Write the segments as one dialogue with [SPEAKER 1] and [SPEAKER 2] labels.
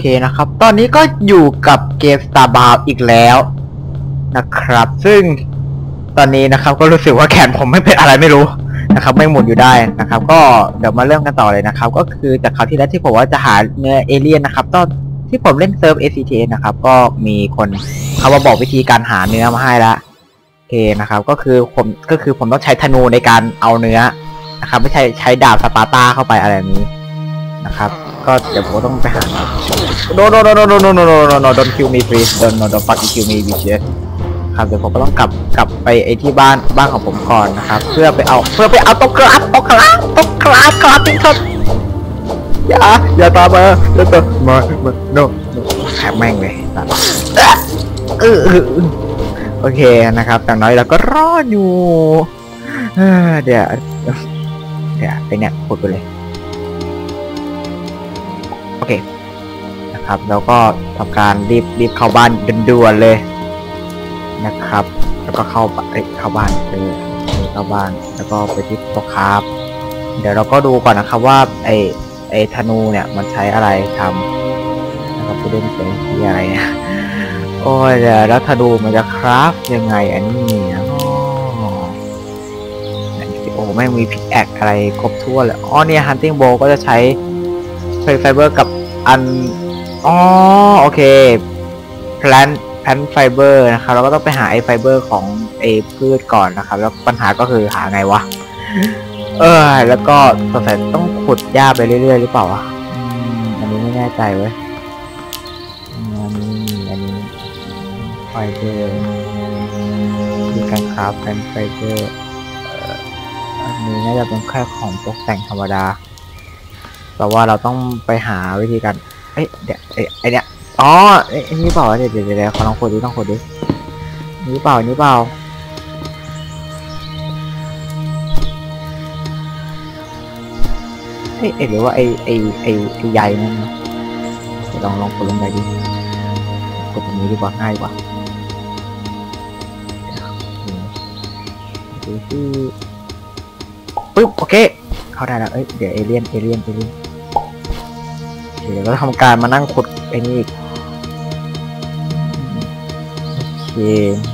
[SPEAKER 1] เคนะครับ ตอนนี้ก็อยู่กับเกม Starbound อีกแล้วนะครับ ซึ่งตอนนี้นะครับก็รู้สึกว่าแขนผมไม่เป็นอะไรไม่รู้นะครับ ไม่หมุนอยู่ได้นะครับ ก็เดี๋ยวมาเริ่มกันต่อเลยนะครับ ก็คือจากคราวที่แล้วที่ผมว่าจะหาเนื้อเอเลี่ยนนะครับ ตอนที่ผมเล่นเซิร์ฟ ACT นะครับ ก็มีคนเขามาบอกวิธีการหาเนื้อมาให้ละโอเคนะครับ ก็คือผมก็คือผมต้องใช้ธนูในการเอาเนื้อนะครับ ไม่ใช่ใช้ดาบสปาร์ตาเข้าไปอะไรแบบนี้นะครับ ก็เดี๋ยวผมต้องไปหา no no no no no no no no no no don't kill me please don't no don't fucking kill me bitch ครับเดี๋ยวผมก็ต้องกลับกลับไปไอที่บ้านบ้านของผมก่อนนะครับ เพื่อไปเอาเพื่อไปเอาตกกราบตกกราบตกกราบกราบติ๊กครับอย่าอย่าตามมาอย่าตามมามา no no แทบแม่งเลยตัดเออเออเออโอเคนะครับแต่น้อยเราก็รอดอยู่เออเดี๋ยวเดี๋ยวไปเนี่ยพูดไปเลย โอเคนะครับ แล้วก็ทำการรีบรีบเข้าบ้านด่วนๆเลยนะครับ แล้วก็เข้าเข้าบ้านเออเข้าบ้านแล้วก็ไปที่ต๊ะคราฟเดี๋ยวเราก็ดูก่อนนะครับว่าไอไอธนูเนี่ยมันใช้อะไรทำนะครับจะเล่นเป็นที่อะไรเนี่ยโอ้ยเดี๋ยวแล้วธนูมันจะคราฟยังไงอันนี้เนี่ยอ๋อไหนสิโอ้ไม่มีพิกแอคอะไรครบถ้วนเลยอ๋อเนี่ย hunting bow ก็จะใช้ ไฟไฟเบอร์กับอันอ๋อโอเค plant plant fiber นะครับเราก็ต้องไปหาไอไฟเบอร์ของไอพืชก่อนนะครับ แล้วปัญหาก็คือหาไงวะ เออ แล้วก็สงสัยต้องขุดหญ้าไปเรื่อยๆหรือเปล่าวะอันนี้ไม่แน่ใจเว้ยอันนี้อันนี้ไฟเบอร์มีการคราฟแพนไฟเบอร์อันนี้น่าจะเป็นแค่ของตกแต่งธรรมดา แต่ว่าเราต้องไปหาวิธีการเอ้ยเดี๋ยวไอ้ไอเนี้ยอ๋อไอ้นี่เปล่าเดี๋ยวเดี๋ยวเดี๋ยวขอลองกดดูต้องกดดูนี่เปล่านี่เปล่าเอ้ยเอ้ยหรือว่าไอ้ไอ้ไอ้ไอ้ใยนั่นลองลองกดลงไปดิกดตรงนี้ดีกว่าง่ายกว่าดูที่ปึ๊บโอเค เข้าได้แล้วเอ้ยเดี๋ยวเอเลี่ยนเอเลี่ยนเอเลี่ยน เดี๋ยวก็ทำการมานั่งขุดไอ้นี่อีกโอเค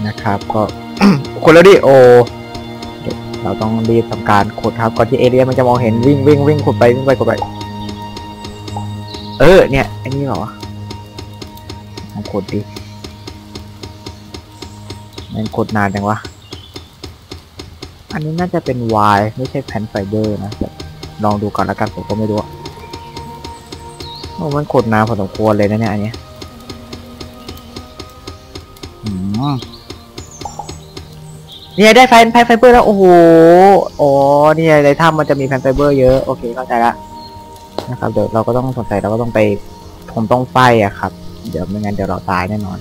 [SPEAKER 1] นะครับ ก็ขุดแล้วดิโอเราต้องรีบทำการขุดครับก่อนที่เอเลี่ยนมันจะมองเห็นวิ่งวิ่งวิ่งขุดไปวิ่งไปขุดไป เออ เนี่ยไอ้นี่เหรอลองขุดดิมันขุดนานจังวะอันนี้น่าจะเป็นวายไม่ใช่แผ่นไฟเบอร์นะลองดูก่อนแล้วกันผมก็ไม่รู้ โอ้มันขุดนานพอสมควรเลยนะเนี่ยอันเนี้ยอืมเนี่ยได้แผ่นแผ่นไฟเบอร์แล้ว โอ้โหอ๋อเนี่ยในถ้ำมันจะมีแผ่นไฟเบอร์เยอะโอเคเข้าใจละนะครับเดี๋ยวเราก็ต้องสงสัยเราก็ต้องไปผมต้องไฟอะครับ เดี๋ยวไม่งั้นเดี๋ยวเราตายแน่นอน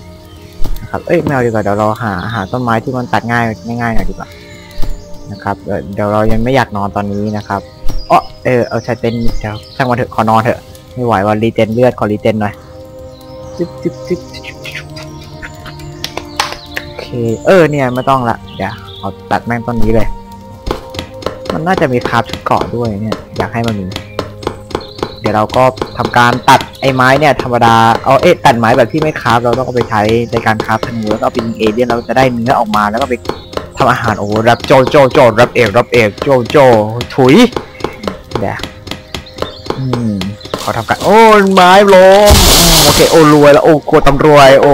[SPEAKER 1] นะครับเอ้ยไม่เอาดีกว่าเดี๋ยวเราหาหาต้นไม้ที่มันตัดง่ายง่ายๆหน่อยดีกว่านะครับเดี๋ยวเรายังไม่อยากนอนตอนนี้นะครับอ๋อเออเอาใช้เต็นเดี๋ยวช่างมันเถอะขอนอนเถอะ ไม่ไหวว่ารีเจนเลือดขอรีเจนหน่อยจิ๊บจิ๊บจิ๊บโอเค เออเนี่ยไม่ต้องละเดี๋ยวเอาตัดแม่งต้นนี้เลย มันน่าจะมีคาฟชุดเกาะด้วยเนี่ย อยากให้มันมี เดี๋ยวเราก็ทำการตัดไอ้ไม้เนี่ย ธรรมดา เอาเอ๊ะตัดไม้แบบที่ไม่คาฟเราต้องเอาไปใช้ในการคาฟธนูแล้วก็เอาไปยิงเอเลี่ยนเราจะได้เนื้อออกมาแล้วก็ไปทำอาหารโอ้โหรับโจโจโจรับเอกรับเอกโจโจถุยเดี๋ยวอืม ขอทำการโอ้ไม้ล้มโอเคโอ้รวยแล้วโอ้โคตรตำรวยโอ้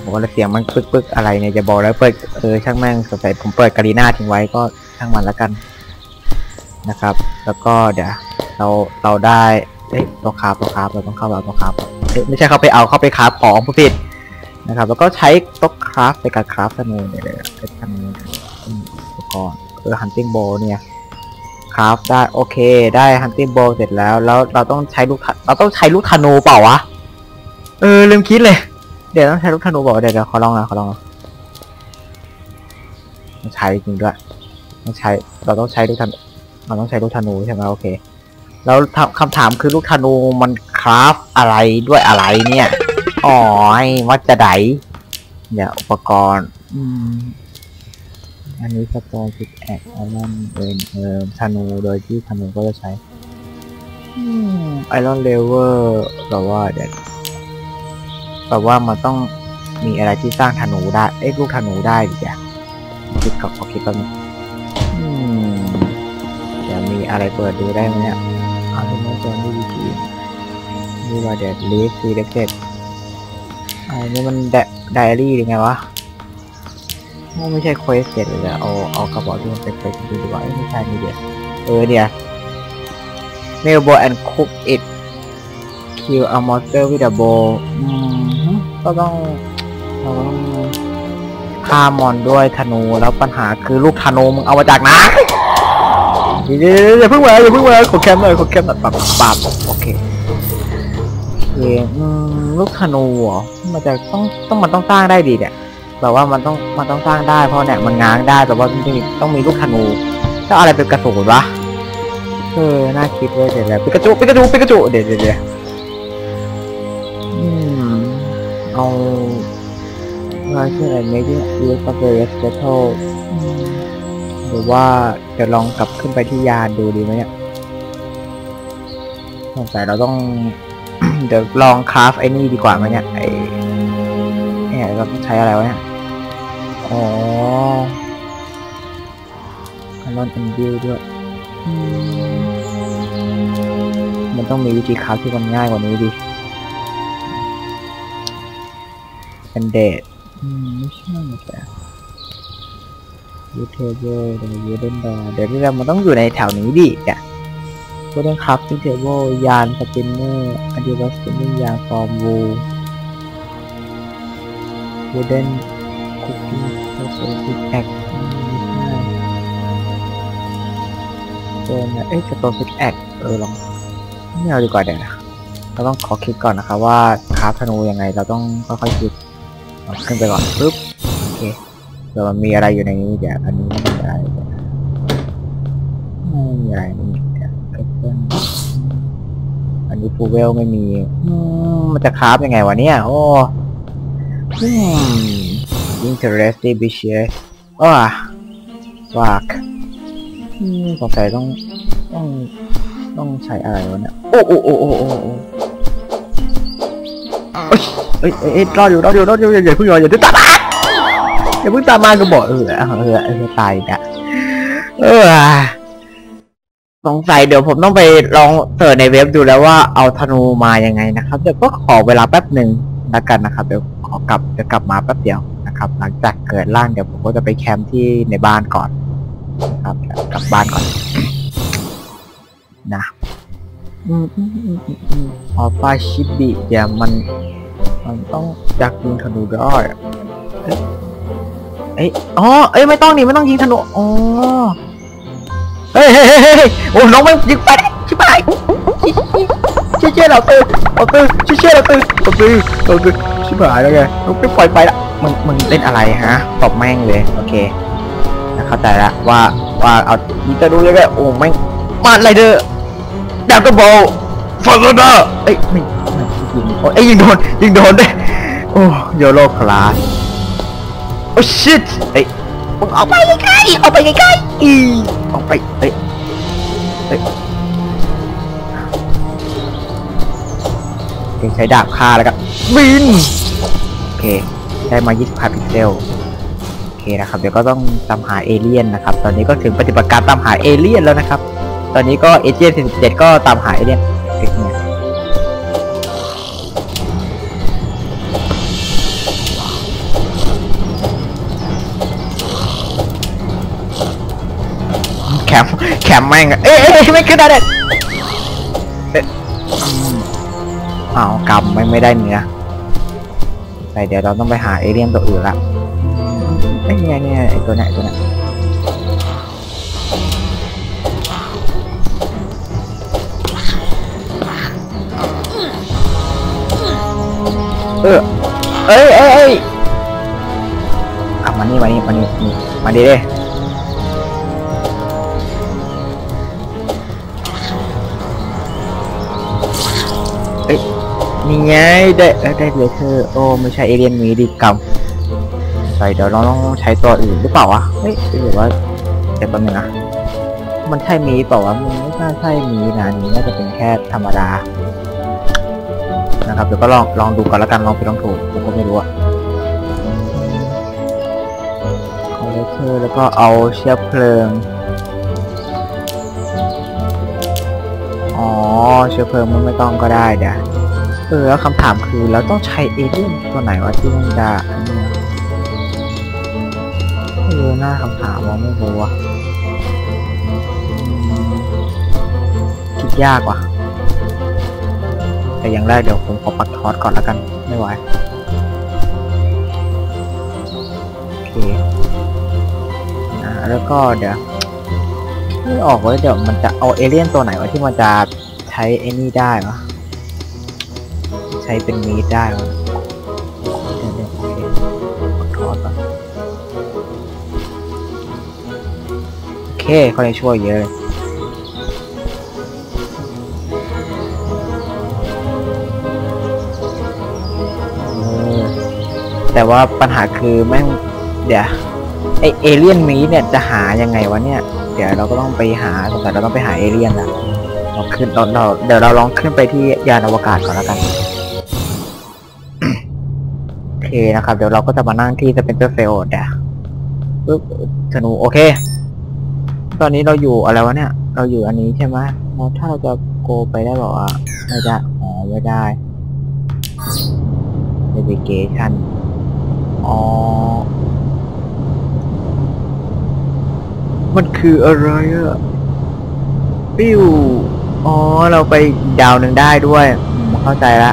[SPEAKER 1] โอ้แล้วเสียงมันปึ๊กปึ๊กอะไรเนี่ยจะบอกแล้วเปิดเออช่างแม่งสงสัยผมเปิดการีน่าทิ้งไว้ก็ช่างมันแล้วกันนะครับ แล้วก็เดี๋ยวเราเราได้เอ้ยตัวคราฟตัวคราฟเราต้องเข้าไปเอาตัวคราฟเอ้ยไม่ใช่เข้าไปเอาเข้าไปคาฟของผู้ผิดนะครับ แล้วก็ใช้ต๊ะคราฟในการคราฟธนูเนี่ยเดี๋ยวเป็นธนูอุปกรณ์เออ hunting bow เนี่ย คราฟได้โอเค ได้ hunting bow เสร็จแล้ว แล้วเราต้องใช้ลูกธเราต้องใช้ลูกธนูเปล่าวะเออลืมคิดเลย เดี๋ยวต้องใช้ลูกธนูเปล่าวะเดี๋ยวเดี๋ยวขอลองนะขอลองนะต้องใช้จริงด้วยต้องใช้เราต้องใช้ลูกธนูเราต้องใช้ลูกธนูใช่ไหมโอเค แล้วถามคำถามคือลูกธนูมันคราฟอะไรด้วยอะไรเนี่ยอ๋อไอ้วัดจะไดเนี่ยอุปกรณ์ อืม อันนี้สโตนพิกแอคอันนั้นเป็นเอ่อธนูโดยที่ธนูก็จะใช้ไอรอนเลเวอร์แบบว่าเดี๋ยวแบบว่ามันต้องมีอะไรที่สร้างธนูได้ เอ้ลูกธนูได้ดิจ้ะคิดกับขอคิดแป๊บนึงอืมเดี๋ยวมีอะไรเปิดดูได้ไหมเนี่ยเอาเป็นว่าจะไม่ดีทีนี่ว่าเดี๋ยวลีฟซีเล็กเซ็ตอันนี้มันไดอารี่หรือไงวะ ไม่ใช่เควสเสร็จเลยเอาเอากระบอกที่มันเป็นเควสดูดีกว่าไม่ใช่นี่เดียวเออเดี๋ยว Nail bow and cook it kill a monster with a bow อืมก็ต้องเราต้องฆ่ามอนด้วยธนูแล้วปัญหาคือลูกธนูมึงเอามาจากไหนเดี๋ยวๆอย่าเพิ่งมาอย่าเพิ่งมาขอแคมหน่อยขอแคมหน่อยปับปับโอเคโอเคลูกธนูเหรอมันจะต้องต้องมันต้องสร้างได้ดีเนี่ย แบบว่ามันต้องมันต้องสร้างได้เพราะเนี่ยมันง้างได้แต่ว่าต้องมีต้องมีลูกธนูแล้วอะไรเป็นกระสุนวะเออน่าคิดเว้ยเดี๋ยวปิกาจูปิกาจูปิกาจูเดี๋ยวเดี๋ยวเอืมเอาว่าชื่ออะไร making use of various metal อืมหรือว่าจะลองกลับขึ้นไปที่ยานดูดีไหมเนี่ยสงสัยเราต้อง เดี๋ยวลองคราฟไอ้นี่ดีกว่าไหมเนี่ยไอ เนี่ยเราใช้อะไรวะเนี่ยอ๋อคารลอนแอนดิวด้วย มันต้องมีวิธีคราฟที่มันง่ายกว่านี้ดิเป็นเดทไม่ใช่แต่ยูเทเบิลเดี๋ยวยูเดนดาเดี๋ยวที่เรามันต้องอยู่ในแถวนี้ดิเนี่ยก็ต้องคราฟติ้งเทเบิลยานสปินเนอร์อันดีวัสปินเนิ่งยานฟอร์มวู วูเดนคุกกิ้งโซโซฟิกแอคไม่ใช่เดินนะเอ๊ะจะตัวฟิกแอคเออลองไม่เอาดีกว่าเดี๋ยวนะเราต้องขอคิดก่อนนะคะว่าคราฟธนูยังไงเราต้องค่อยๆคิดขึ้นไปก่อนปึ๊บโอเคเดี๋ยวมันมีอะไรอยู่ในนี้เดี๋ยวอันนี้ไม่มีอะไรไม่มีอะไรนี่เดี๋ยวเอเพิ่มอันนี้ฟูเวลไม่มีมันจะคราฟยังไงวะเนี่ยโอ้ อืม interesting b i s h อ้าววากอืมสงสัยต้องต้องต้องใช้อะไรวะเนี่ย โอ้โอ้โอ้โอ้โอ้เอ้ยเอ้ยเอ้ยรออยู่รออยู่รออยู่อย่าอย่าเพิ่งรออย่าเพิ่งตามมาอย่าเพิ่งตามมาก็บอกเออเออเออตายอีกอะเออสงสัยเดี๋ยวผมต้องไปลองเสิร์ชในเว็บดูแล้วว่าเอาธนูมายังไงนะครับเดี๋ยวก็ขอเวลาแป๊บหนึ่ง แล้วกันนะครับ เดี๋ยวขอกลับจะกลับมาแป๊บเดียวนะครับ หลังจากเกิดร่างเดี๋ยวผมก็จะไปแคมป์ที่ในบ้านก่อน ครับกลับบ้านก่อน นะอืมอืมอืมอืมอืมออฟาชิบิเดี๋ยวมัน มันต้องจักยิงธนูด้อยเอ้ยอ๋อเอ้ยไม่ต้องนี่ไม่ต้องยิงธนูอ๋อเฮ้ยเฮ้ยเฮ้ยเฮ้ยโอ้น้องไม่ยิงไปด เชี่ยเชี่ยเราตื่นเราตื่นเชี่ยเชี่ยเราตื่นเราตื่นเราตื่นชิบหายแล้วไงน้องไม่ปล่อยไปละมึงมึงเล่นอะไรฮะตบแม่งเลยโอเคเข้าใจละว่าว่าเอาอีจะดูยังไงโอ้ไม่งมาไรเดอร์ดาวกระโบฟอร์เดอร์เอ้ยไม่ไม่ยิงโอ้ยยิงโดนยิงโดนด้วยโอ้โยโลคลาสโอ้ชิตเอ้ยมึงออกไปใกล้ๆออกไปใกล้ๆอีออกไปเอ้ยเอ้ย ใช้ดาบฆ่าแล้วกันบินโอเค ได้มา 25 พิกเซลโอเคนะครับ เดี๋ยวก็ต้องตามหาเอเลี่ยนนะครับ ตอนนี้ก็ถึงปฏิบัติการตามหาเอเลี่ยนแล้วนะครับ ตอนนี้ก็เอเจนต์47ก็ตามหาเอเลี่ยนเด็นี่ยแคมแคมแม่งเอ้ยเอ้ยเอ้ยไม่ขึ้นได้เลยเอ้าวกำไม่ไม่ได้เนื้อใส่เดี๋ยวเราต้องไปหาเอเลี่ยนตัวอื่นละไอ้เนี่ยเนี่ยไอ้ตัวเนี้ยไอ้ตัวเนี้ยเออเอ้ยเอ้ยเอ้ยอะมานี่มานี่มานี่นี่มาดีเล นี่ไงได้ได้เลเซอร์โอ้ไม่ใช่เอเลียนมีดีกรรมใส่เดี๋ยวเราต้องใช้ตัวอื่นหรือเปล่าวะเฮ้ยหรือว่าเดี๋ยวแป๊บนึงนะมันใช่มีเปล่าวะมันไม่น่ใช่มีนะอันนี้น่าจะเป็นแค่ธรรมดานะครับเดี๋ยวก็ลองลองดูก่อนล้วกันลองไปลองถูกผมก็ไม่รู้อะคอลเลเตอร์แล้วก็เอาเชื้อเพลิง อ๋อเชื้อเพลิงมันไม่ต้องก็ได้เดี๋ยว เออแล้วคำถามคือเราต้องใช้เอเลี่ยนตัวไหนวะที่มันจะอันนี้นะเออหน้าคำถามว่าไม่รู้อะคิดยากว่ะ แต่อย่างแรกเดี๋ยวผมขอปักทอดก่อนแล้วกัน ไม่ไหวโอเคอ่าแล้วก็เดี๋ยวไม่ออกว่าเดี๋ยวมันจะเอาเอเลี่ยนตัวไหนวะที่มันจะใช้ไอ้นี่ได้วะ ใช้เป็นมีดได้วะเดี๋ยวเดี๋ยวโอเคปักทอดก่อนโอเคเขาได้ช่วยเยอะเลยเออแต่ว่าปัญหาคือแม่งเดี๋ยวไอเอเลี่ยนมีเนี่ยจะหายังไงวะเนี่ยเดี๋ยวเราก็ต้องไปหาสงสัยเราต้องไปหาเอเลี่ยนละเราขึ้นราเราเดี๋ยวเราลองขึ้นไปที่ยานอวกาศก่อนแล้วกัน นะครับ เดี๋ยวเราก็จะมานั่งที่สเปนเซอร์เฟลด์เดี๋ยวปึ๊บธนูโอเค ตอนนี้เราอยู่อะไรวะเนี่ย เราอยู่อันนี้ใช่ไหมแล้วถ้าเราจะโกไปได้บอกว่าไม่ได้อ๋อไม่ได้ navigation อ๋อ มันคืออะไรอะปิ้ว อ๋อ เราไปดาวหนึ่งได้ด้วย เข้าใจละ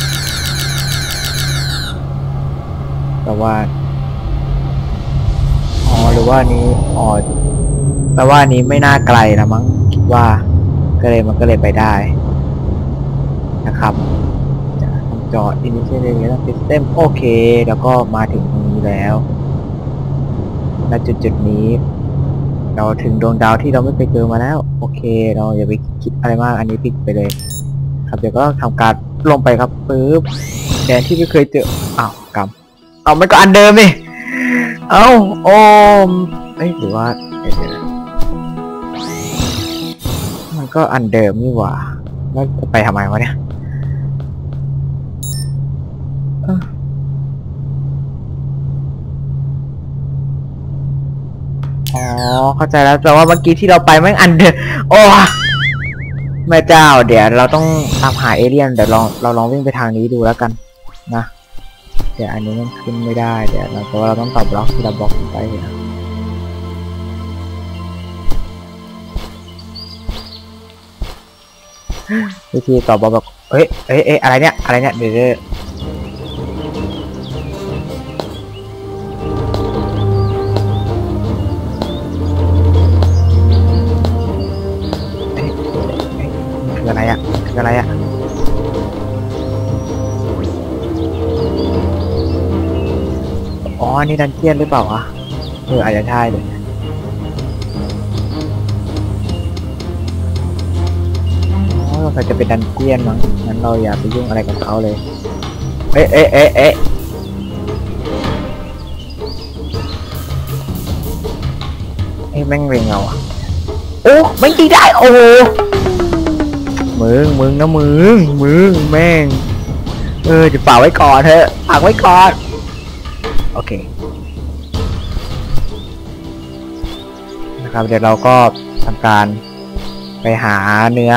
[SPEAKER 1] แต่ว่าอ๋อหรือว่านี้อ๋อแปลว่านี้ไม่น่าไกลนะมั้งคิดว่าก็เลยมันก็เลยไปได้นะครับจะทำจอ initial system โอเค แล้วก็มาถึงตรงนี้แล้วณจุดจุดนี้ เราถึงดวงดาวที่เราไม่เคยเจอมาแล้ว โอเค เราอย่าไปคิดอะไรมากอันนี้ปิดไปเลย ครับเดี๋ยวก็ทำการลงไปครับปึ๊บแดนที่ไม่เคยเจออ้าวกำ เอามันก็อันเดิมนี่เอาโอ้มเอ้ยหรือว่ามันก็อันเดิมนี่หว่าแล้วจะไปทำไมวะเนี่ยอ๋อเข้าใจแล้วแต่ว่าเมื่อกี้ที่เราไปแม่งอันเดิมโอ้แม่เจ้า เดี๋ยวเราต้องตามหาเอเลี่ยนเดี๋ยวลองเราลองวิ่งไปทางนี้ดูแล้วกัน นะ เดี๋ยวอันนี้มันขึ้นไม่ได้เดี๋ยวเราเพราะเราต้องตอบล็อกที่เราบล็อกไปเดียววิธีตอบบล็อกแบบเฮ้ยเฮ้ยเอ้ยอะไรเนี่ยอะไรเนี่ยเดี๋ยว อ๋อนี่ดันเจียนหรือเปล่าวะเอออาจจะใช่เลยเราจะเป็นดันเจียนมั้งงั้นเราอย่าไปยุ่งอะไรกับเขาเลย เอ๊ะเอ๊ะเอ๊ะเอ๊ะเอ๊ะแม่งเรงเงาอะโอ้ไม่ตีได้ โอ้โหมึงมึงนะมึงมึงแม่ง เออจะฝาไว้ก่อนเถอะฝากไว้ก่อนโอ เคนะครับเดี๋ยวเราก็ทำการไปหาเนื้อ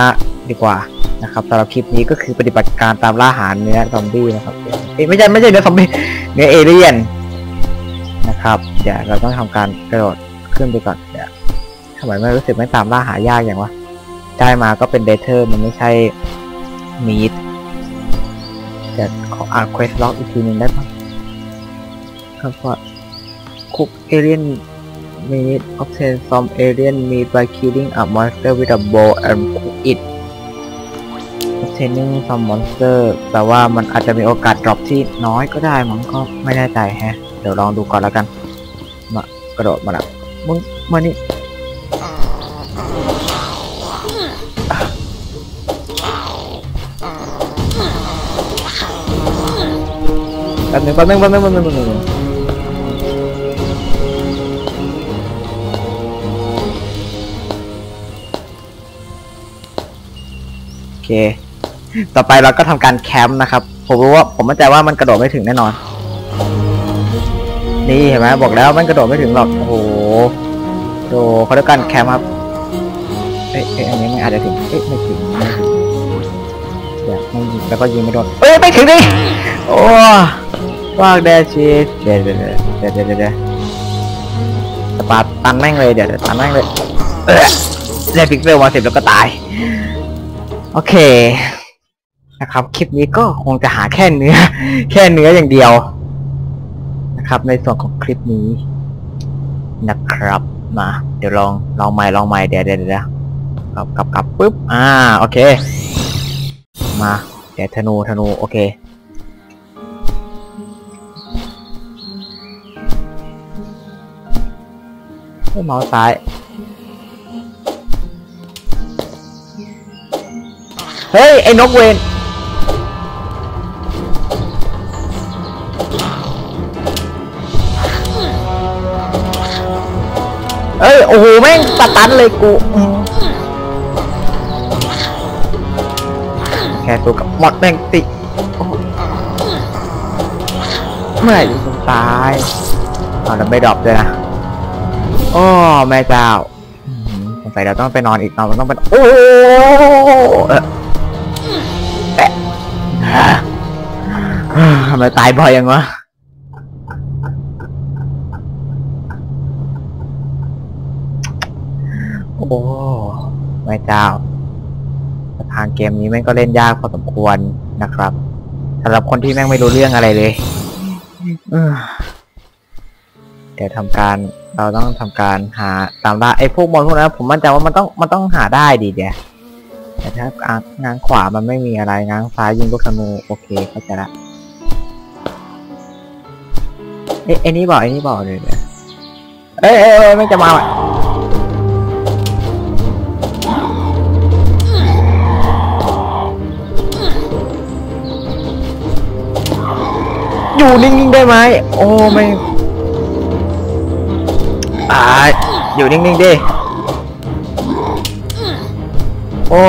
[SPEAKER 1] ดีกว่านะครับสำหรับคลิปนี้ก็คือปฏิบัติการตามล่าหาเนื้อซอมบี้นะครับเอ้ไม่ใช่ไม่ใช่เนื้อซอมบี้เนื้อเอเลี่ยนนะครับ เดี๋ยวเราต้องทำการกระโดดขึ้นไปก่อนเดี๋ยวทำไมไม่รู้สึกไม่ตามล่าหายากอย่างวะได้มาก็เป็นเดเทอร์มันไม่ใช่มีดเดี๋ยวขออ่านเควสล็อกอีกทีหนึงได้ปะ ครับว่า cook alien meat obtain some alien meat by killing a monster with a bow and cook it obtaining some monster แต่ว่ามันอาจจะมีโอกาส drop ที่น้อยก็ได้มันก็ไม่แน่ใจแฮะ เดี๋ยวลองดูก่อนแล้วกัน มากระโดดมาละมึงมานี่แป๊บนึงแป๊บนึงแป๊บนึงแป๊บนึง เค ต่อไปเราก็ทำการแคมป์นะครับ ผมรู้ว่าผมมั่นใจว่ามันกระโดดไม่ถึงแน่นอน นี่เห็นไหมบอกแล้วมันกระโดดไม่ถึงหรอก โอ้โหโดเขาด้วยกันแคมป์ครับ เอ้ยเอ้ยอันนี้ไม่อาจจะถึง เอ้ยไม่ถึงไม่ถึงเดี๋ยวไม่ยิงแล้วก็ยิงไม่โดน เอ้ยไม่ถึงดิ โอ้ว่างแดชีสเดี๋ยวเดี๋ยวเดี๋ยวเดี๋ยวเดี๋ยวเดี๋ยวสปาตันแม่งเลยเดี๋ยวตันแม่งเลยเออเล่นพิกเซลมาสิบแล้วก็ตาย โอเค นะครับ คลิปนี้ก็คงจะหาแค่เนื้อ แค่เนื้ออย่างเดียว นะครับ ในส่วนของคลิปนี้นะครับมาเดี๋ยวลองลองใหม่ลองใหม่เดี๋ยวเดี๋ยวเดี๋ยวกลับกลับกลับปุ๊บอ่าโอเค มาเดี๋ยวธนูธนูโอเคเฮ้ยเมาส์ซ้าย เฮ้ย ไอ้นกเวนเอ้ย โอ้โห แม่งสตันเลยกู แค่ตัวกับมอดแม่งติเมื่อไหร่จะตายเอาแล้วไม่ดรอปเลยนะโอ้แม่เจ้าสงสัยเราต้องไปนอนอีกนอนมันต้องเป็นโอ้ำไมตายบ่อยยังวะโอ้แม่เจ้าทางเกมนี้แม่งก็เล่นยากพอสมควรนะครับสำหรับคนที่แม่งไม่รู้เรื่องอะไรเลยเดี๋ยวทำการเราต้องทำการหาตามล่าไอ้พวกมอนพวกนั้นผมมั่นใจว่ามันต้องมันต้องหาได้ดีเดียแต่ถ้างานขวามันไม่มีอะไรงานซ้ายยิงลูกธนูโอเคเข้าใจละ เอ้ยไอ้นี่บอกไอ้นี่บอกเลยเดี๋ยเอ้ยเอ้ยเอ้ยไม่จะมาว่ะอยู่นิ่งๆได้ไหมโอ้ไม่อ่าอยู่นิ่งๆดิโอ้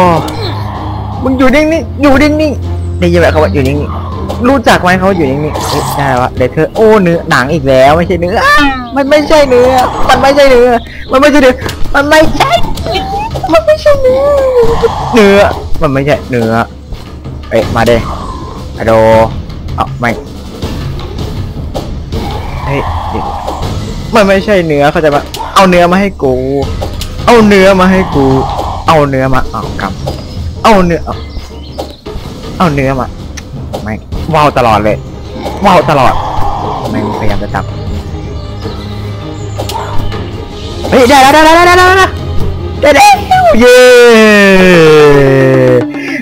[SPEAKER 1] มึงอยู่นิ่งๆอยู่นิ่งๆได้ยินแบบเขาว่าอยู่นิ่งๆ รู้จักไหมเขาอยู่นิ่งๆเอ๊ะได้วะเดเธอโอ้เนื้อหนังอีกแล้วไม่ใช่เนื้ออ้ามันไม่ใช่เนื้อ มันไม่ใช่เนื้อ มันไม่ใช่เนื้อ มันไม่ใช่ มันไม่ใช่เนื้อ เนื้อ มันไม่ใช่เนื้อ เอ๊ะมาเด้อะโดเอาไม่ เฮ้ยเดี๋ยวมันไม่ใช่เนื้อเขาใจะมาเอาเนื้อมาให้กู เอาเนื้อมาให้กู เอาเนื้อมาเอากำเอาเนื้อเอาเอาเนื้อมา ว้าวตลอดเลยว้าวตลอดไม่งพยายามจะจับเฮ้ยได้แล้วได้แล้วได้แล้วได้แล้วได้แล้วเย้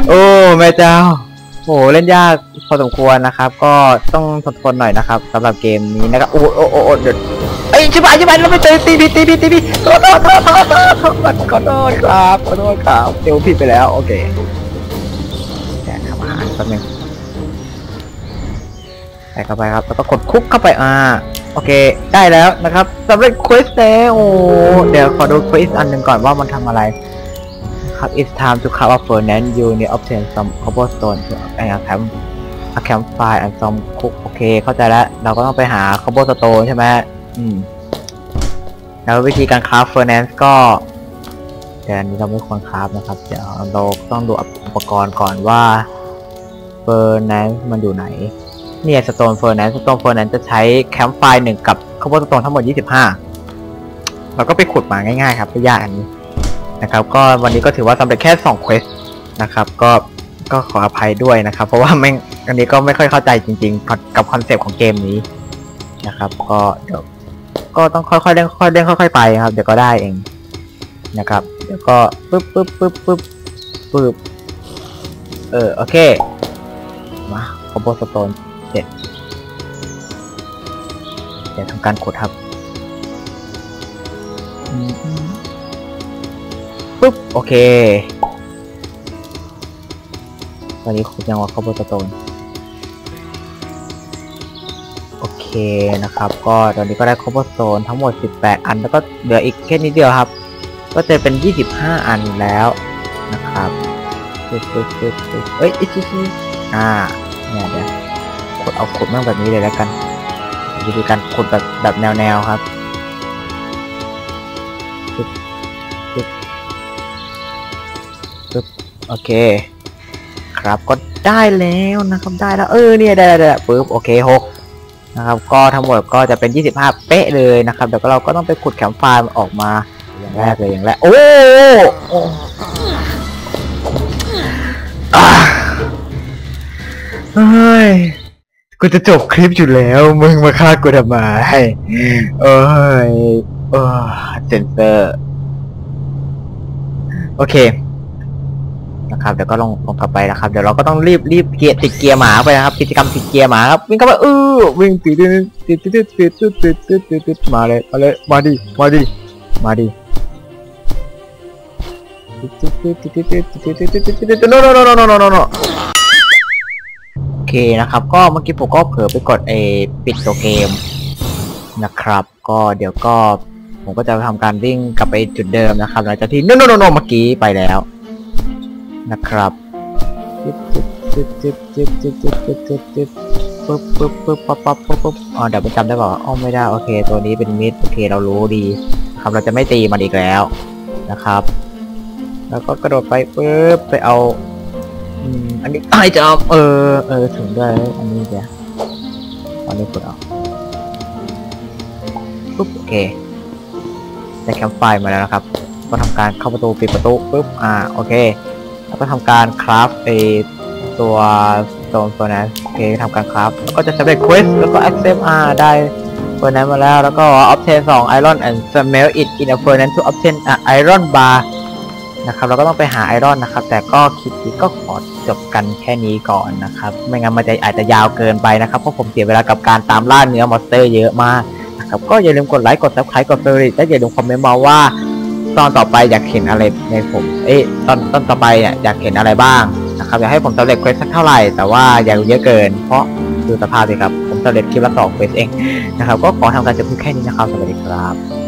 [SPEAKER 1] โอ้แม่เจ้าโหเล่นยากพอสมควรนะครับ ก็ต้องทนทนหน่อยนะครับสำหรับเกมนี้นะครับโอ้โอ้โอ้โอ้เดี๋ยวเอ้ยชิบหายชิบหายเราไปเจอตีผิดตีผิดตีผิดขอโทษขอโทษขอโทษขอโทษครับขอโทษครับเดี๋ยวผิดไปแล้วโอเคแต่ทำอาหารแป๊บนึง ใส่เข้าไปครับแล้วก็กดคุกเข้าไปอ่าโอเค ได้แล้วนะครับสำเร็จเควสแล้วโอ้เดี๋ยวขอดูเควสอันหนึ่งก่อนว่ามันทำอะไรครับ it's time to carve a furnace you need obtain some cobblestone to and a camp a campfire and some cook โอเค เข้าใจแล้ว เราก็ต้องไปหา cobblestone ใช่ไหมอืม แล้ววิธีการคราฟเฟอร์แนนซ์ก็เดี๋ยวอันนี้เราไม่ควรคราฟนะครับ เดี๋ยวเราต้องดูอุปกรณ์ก่อนว่าเฟอร์แนนซ์มันอยู่ไหน เนี่ยสโตนเฟอร์แนนซ์สโตนเฟอร์แนนซ์จะใช้แคมป์ไฟหนึ่งกับข้าวโพดสโตนทั้งหมด 25 เราก็ไปขุดมาง่ายๆครับไม่ยากอันนี้นะครับ ก็วันนี้ก็ถือว่าสำเร็จแค่2เควสนะครับ ก็ก็ขออภัยด้วยนะครับ เพราะว่าแม่งอันนี้ก็ไม่ค่อยเข้าใจจริงๆ กับคอนเซปต์ของเกมนี้นะครับ ก็เดี๋ยวก็ต้องค่อยๆเล่นค่อยๆเล่นค่อยๆไปครับ เดี๋ยวก็ได้เองนะครับ เดี๋ยวก็ปึ๊บปึ๊บปึ๊บปึ๊บปึ๊บเออโอเคมาคอมโบสโตน เสร็จเดี๋ยวทำการขุดครับปุ๊บ โอเคตอนนี้ขุดยังว่าคอมโบสโตนโอเคนะครับ ก็ตอนนี้ก็ได้คอมโบสโตนทั้งหมด 18 อัน แล้วก็เหลืออีกแค่นิดเดียวครับ ก็จะเป็น 25 อันแล้วนะครับปึ๊บปึ๊บปึ๊บปึ๊บเอ้ยอ่าเนี่ยเดี๋ยว ขดเอาขุดมั่งแบบนี้เลยแล้วกันวิธีการขุดแบบแบบแนวแนวๆครับปึ๊บปึ๊บปึ๊บโอเค ครับก็ได้แล้วนะครับได้แล้วเออเนี่ยได้ได้ไดปึ๊บโอเคหกนะครับก็ทั้งหมดก็จะเป็น 25 เป๊ะเลยนะครับเดี๋ยวก็เราก็ต้องไปขุดแคมป์ไฟล์มออกมาอย่างแรกเลยอย่างแรกโอ้โหอะเฮ้ย กูจะจบคลิปอยู่แล้ว มึงมาฆ่ากูทำไมเอ้ยเออเซนเซอร์ โอเค นะครับ เดี๋ยวก็ลงลงกลับไปนะครับ เดี๋ยวเราก็ต้องรีบรีบเกียร์ติดเกียร์หมาไปนะครับ กิจกรรมติดเกียร์หมาครับ วิ่งเข้าไปเออวิ่งติดติดติดติดติดติดติดติดติดติดมาเลยมาเลย มาดิ มาดิ มาดิโนโนโนโนโนโนโนโนโอ เคนะครับ ก็เมื่อกี้ผมก็เผลอไปกดไอปิดตัวเกมนะครับ ก็เดี๋ยวก็ผมก็จะทำการวิ่งกลับไปจุดเดิมนะครับหลังจากที่โนโนโนโนเมื่อกี้ไปแล้วนะครับจิ๊บจิบจิบจิบจิบจิบจิบจิบจิบปึ๊บปึ๊บปึ๊บปั๊บปั๊บปึ๊บปึ๊บอ๋อเดี๋ยวไปจำได้ป่าวอ๋อไม่ได้โอเค ตัวนี้เป็นมิดโอเคเรารู้ดีครับเราจะไม่ตีมันอีกแล้วนะครับ แล้วก็กระโดดไปปึ๊บไปเอา อืมอันนี้ไอ้จอมเออเออถึงได้อันนี้เดี๋ยวตอนนี้กดเอาปุ๊บโอเคได้แคมป์ไฟมาแล้วนะครับ ก็ทำการเข้าประตูปิดประตูปุ๊บอ่าโอเคแล้วก็ทำการคราฟไอตัวโซนตัวนั้นโอเคทำการคราฟแล้วก็จะสำเร็จเควสแล้วก็ accept อ่าได้ตัวนั้นมาแล้วแล้วก็ obtain 2 iron and smell it in a furnace to obtain a iron bar นะครับเราก็ต้องไปหาไอรอนนะครับ แต่ก็คลิปนี้ก็ขอ จบกันแค่นี้ก่อนนะครับ ไม่งั้นมันจะอาจจะยาวเกินไปนะครับ เพราะผมเสียเวลากับการตามล่าเนื้อมอนสเตอร์เยอะมากนะครับ ก็อย่าลืมกดไลค์ กด subscribe กดเฟรนและอย่าลืมคอมเมนต์มาว่า ตอนต่อไปอยากเห็นอะไรในผม เอ๊ะตอนตอนต่อไปเนี่ยอยากเห็นอะไรบ้างนะครับ อยากให้ผมสำเร็จเควสสักเท่าไหร่ แต่ว่าอย่าเยอะเกิน เพราะดูสภาพสิครับ ผมสำเร็จคลิปละสองเควสเองนะครับ ก็ขอทำการจบเพียงแค่นี้นะครับ สวัสดีครับ